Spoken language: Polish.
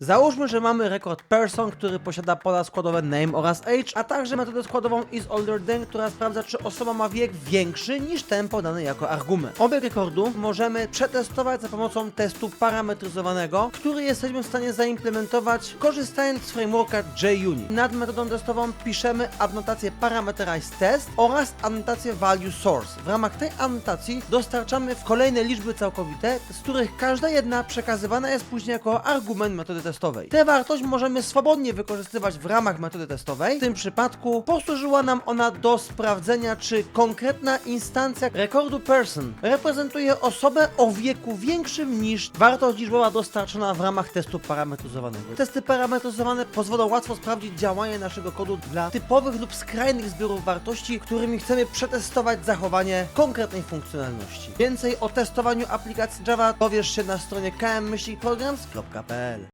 Załóżmy, że mamy rekord person, który posiada pola składowe name oraz age, a także metodę składową is older than, która sprawdza, czy osoba ma wiek większy niż ten podany jako argument. Obieg rekordu możemy przetestować za pomocą testu parametryzowanego, który jesteśmy w stanie zaimplementować korzystając z frameworka JUnit. Nad metodą testową piszemy adnotację parameterized test oraz adnotację value source. W ramach tej anotacji dostarczamy w kolejne liczby całkowite, z których każda jedna przekazywana jest później jako argument metody testowej. Tę wartość możemy swobodnie wykorzystywać w ramach metody testowej. W tym przypadku posłużyła nam ona do sprawdzenia, czy konkretna instancja rekordu person reprezentuje osobę o wieku większym niż wartość liczbowa dostarczona w ramach testu parametryzowanego. Testy parametryzowane pozwolą łatwo sprawdzić działanie naszego kodu dla typowych lub skrajnych zbiorów wartości, którymi chcemy przetestować zachowanie konkretnej funkcjonalności. Więcej o testowaniu aplikacji Java dowiesz się na stronie kmmyślnikprograms.pl